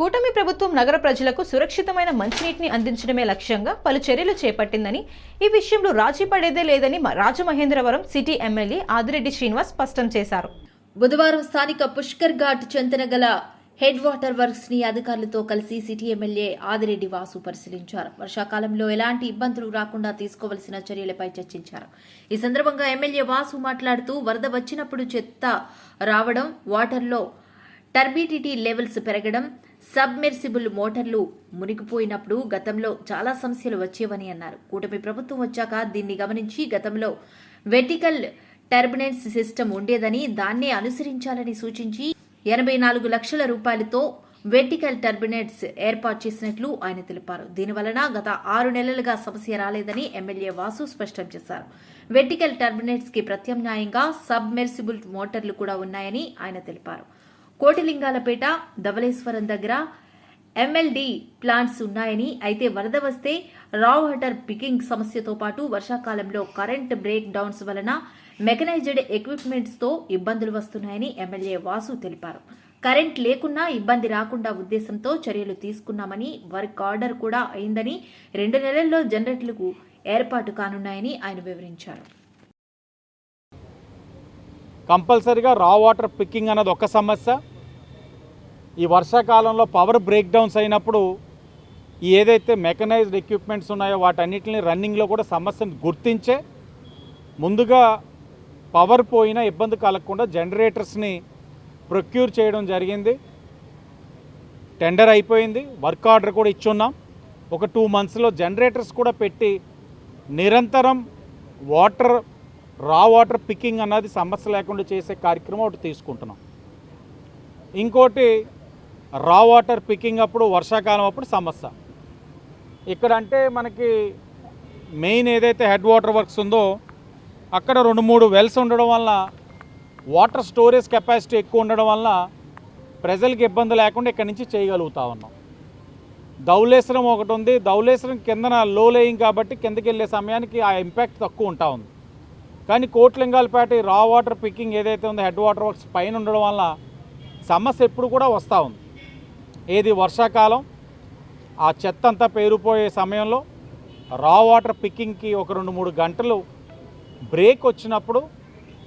కూటమి ప్రభుత్వం నగర ప్రజలకు సురక్షితమైన మంచినీటిని అందించడమే లక్ష్యంగా పలు చర్యలు చేపట్టిందని ఈ విషయంలో రాజీ పడేదే లేదని రాజమహేంద్రవరం సిటీ ఎమ్మెల్యే ఆదిరెడ్డి శ్రీనివాస్ స్పష్టం చేశారు. బుధవారం స్థానిక పుష్కర్ ఘాట్ చెంతన గల హెడ్ వాటర్ వర్క్స్ని అధికారులతో కలిసి సిటీ ఎమ్మెల్యే ఆదిరెడ్డి వాసు పరిశీలించారు. వర్షాకాలంలో ఎలాంటి ఇబ్బందులు రాకుండా తీసుకోవలసిన చర్యలపై చర్చించారు. ఈ సందర్భంగా ఎమ్మెల్యే వాసు మాట్లాడుతూ వరద వచ్చినప్పుడు చెత్త రావడం వాటర్లో టర్బిడిటీ లెవెల్స్ పెరగడం సబ్మెర్సిబుల్ మోటార్లు మునిగిపోయినప్పుడు గతంలో చాలా సమస్యలు వచ్చేవని అన్నారు. కూటమి ప్రభుత్వం వచ్చాక దీన్ని గమనించి గతంలో వెటికల్ టర్బినెన్స్ సిస్టమ్ ఉండేదని దాన్నే అనుసరించాలని సూచించి ఎనభై నాలుగు లక్షల రూపాయలతో వెర్టికల్ టర్బినెట్స్ ఏర్పాటు చేసినట్లు ఆయన తెలిపారు. దీనివలన గత ఆరు నెలలుగా సమస్య రాలేదని ఎమ్మెల్యే వాసు స్పష్టం చేశారు. వెర్టికల్ టర్బినెట్స్కి ప్రత్యామ్నాయంగా సబ్మెర్సిబుల్ మోటార్లు కూడా ఉన్నాయని ఆయన తెలిపారు. కోటిలింగాలపేట ధవళేశ్వరం దగ్గర ఎంఎల్డి ప్లాంట్స్ ఉన్నాయని అయితే వరద వస్తే రా వాటర్ పికింగ్ సమస్యతో పాటు వర్షాకాలంలో కరెంట్ బ్రేక్ డౌన్స్ వలన మెకనైజ్డ్ ఎక్విప్మెంట్స్తో ఇబ్బందులు వస్తున్నాయని ఎమ్మెల్యే వాసు తెలిపారు. కరెంట్ లేకున్నా ఇబ్బంది రాకుండా ఉద్దేశంతో చర్యలు తీసుకున్నామని వర్క్ ఆర్డర్ కూడా అయిందని రెండు నెలల్లో జనరేటర్లకు ఏర్పాటు కానున్నాయని ఆయన వివరించారు. కంపల్సరీగా రా వాటర్ పిక్కింగ్ అన్నది ఒక సమస్య. ఈ వర్షాకాలంలో పవర్ బ్రేక్ డౌన్స్ అయినప్పుడు ఏదైతే మెకనైజ్డ్ ఎక్విప్మెంట్స్ ఉన్నాయో వాటన్నిటిని రన్నింగ్లో కూడా సమస్యను గుర్తించే ముందుగా పవర్ పోయినా ఇబ్బంది కలగకుండా జనరేటర్స్ని ప్రొక్యూర్ చేయడం జరిగింది. టెండర్ అయిపోయింది. వర్క్ ఆర్డర్ కూడా ఇచ్చున్నాం. ఒక టూ మంత్స్లో జనరేటర్స్ కూడా పెట్టి నిరంతరం వాటర్ రా వాటర్ పికింగ్ అన్నది సమస్య లేకుండా చేసే కార్యక్రమం ఒకటి తీసుకుంటున్నాం. ఇంకోటి రా వాటర్ పికింగ్ అప్పుడు వర్షాకాలం అప్పుడు సమస్య. ఇక్కడ అంటే మనకి మెయిన్ ఏదైతే హెడ్ వాటర్ వర్క్స్ ఉందో అక్కడ రెండు మూడు వెల్స్ ఉండడం వల్ల వాటర్ స్టోరేజ్ కెపాసిటీ ఎక్కువ ఉండడం వల్ల ప్రజలకు ఇబ్బంది లేకుండా ఇక్కడ నుంచి చేయగలుగుతా ఉన్నాం. ధౌలేశ్వరం ఒకటి ఉంది. ధౌలేశ్వరం కిందన లో లేయింగ్ కాబట్టి కిందకి వెళ్ళే సమయానికి ఆ ఇంపాక్ట్ తక్కువ ఉంటా ఉంది. కానీ కోట్లింగాలపేట రా వాటర్ పికింగ్ ఏదైతే ఉందో హెడ్ వాటర్ వర్క్స్ పైన ఉండడం వల్ల సమస్య ఎప్పుడు కూడా వస్తూ ఉంది. ఏది వర్షాకాలం ఆ చెత్త అంతా పేరుపోయే సమయంలో రా వాటర్ పిక్కింగ్కి ఒక రెండు మూడు గంటలు బ్రేక్ వచ్చినప్పుడు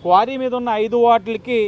క్వారీ మీద ఉన్న ఐదు వాటిలకి